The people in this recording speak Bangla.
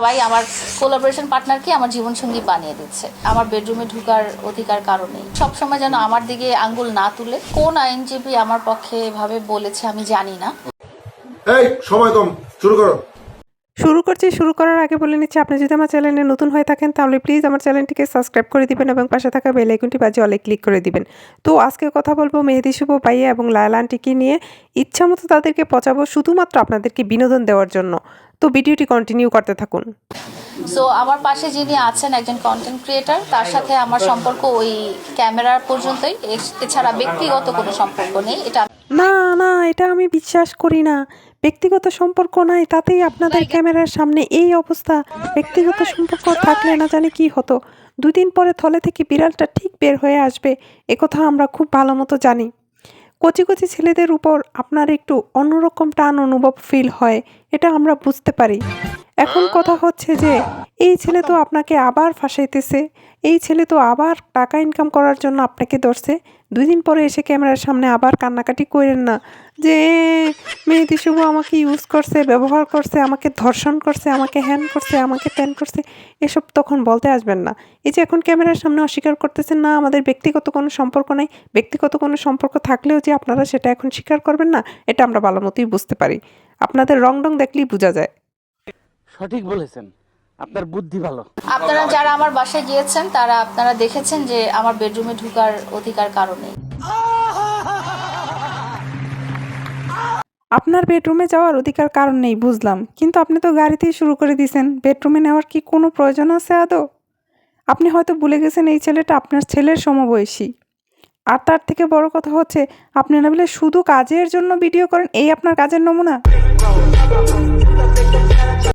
সবাই আমার কোলাবোরেশন পার্টনারকে আমার জীবনসঙ্গী বানিয়ে দিচ্ছে। আমার বেডরুমে ঢুকার অধিকার কারণেই। সবসময় যেন আমার দিকে আঙ্গুল না তুলে কোন আইনজীবী আমার পক্ষে এভাবে বলেছে আমি জানি না। এই সময় কম শুরু করো। শুরু করছি শুরু করার আগে বলে নিচ্ছি আপনি যদি আমার চ্যানেলে নতুন হয়ে থাকেন তাহলে প্লিজ আমার চ্যানেলটিকে সাবস্ক্রাইব করে দিবেন এবং পাশে থাকা বেল আইকনটি বাজে অলে ক্লিক করে দিবেন। তো আজকে কথা বলব মেহেদি শুভ পাইয়া এবং লায়লা আন্টিকে নিয়ে। ইচ্ছামতো তাদেরকে পচাবো শুধুমাত্র আপনাদেরকে বিনোদন দেওয়ার জন্য। তো ভিডিওটি কন্টিনিউ করতে থাকুন। সো আমার পাশে যিনি আছেন একজন কন্টেন্ট ক্রিয়েটার তার সাথে আমার সম্পর্ক ওই ক্যামেরার পর্যন্তই। এছাড়া ব্যক্তিগত কোনো সম্পর্ক নেই। এটা না না এটা আমি বিশ্বাস করি না। ব্যক্তিগত সম্পর্ক নাই তাতেই আপনাদের ক্যামেরার সামনে এই অবস্থা। ব্যক্তিগত সম্পর্ক থাকলে না জানি কি হতো। দুদিন পরে থলে থেকে বিড়ালটা ঠিক বের হয়ে আসবে। একথা আমরা খুব ভালো মতো জানি। কচি কচি ছেলেদের উপর আপনার একটু অন্যরকম টান অনুভব ফিল হয়, এটা আমরা বুঝতে পারি। এখন কথা হচ্ছে যে এই ছেলে তো আপনাকে আবার ফাঁসাইতেছে। এই ছেলে তো আবার টাকা ইনকাম করার জন্য আপনাকে ধরছে। দুই দিন পরে এসে ক্যামেরার সামনে আবার কান্নাকাটি করেন না। যে মেয়েদি শুভ আমাকে ইউজ করছে ব্যবহার করছে আমাকে ধর্ষণ করছে আমাকে হ্যান করছে আমাকে ত্যান করছে এসব তখন বলতে আসবেন না। এই যে এখন ক্যামেরার সামনে অস্বীকার করতেছেন না আমাদের ব্যক্তিগত কোনো সম্পর্ক নেই। ব্যক্তিগত কোনো সম্পর্ক থাকলেও যে আপনারা সেটা এখন স্বীকার করবেন না এটা আমরা ভালো মতোই বুঝতে পারি। আপনাদের রং ডং দেখলেই বোঝা যায়। সঠিক বলেছেন। আপনার বুদ্ধি ভালো। আপনারা যারা আমার বাসায় গিয়েছেন তারা আপনারা দেখেছেন যে আমার বেডরুমে ঢুকার অধিকার কারণে আপনার বেডরুমে যাওয়ার অধিকার কারণ নেই বুঝলাম। কিন্তু আপনি তো গাড়িতেই শুরু করে দিয়েছেন বেডরুমে নেওয়ার কি কোনো প্রয়োজন আছে আদৌ? আপনি হয়তো ভুলে গেছেন এই ছেলেটা আপনার ছেলের সমবয়সী। আর তার থেকে বড় কথা হচ্ছে আপনি না বলে শুধু কাজের জন্য ভিডিও করেন এই আপনার কাজের নমুনা।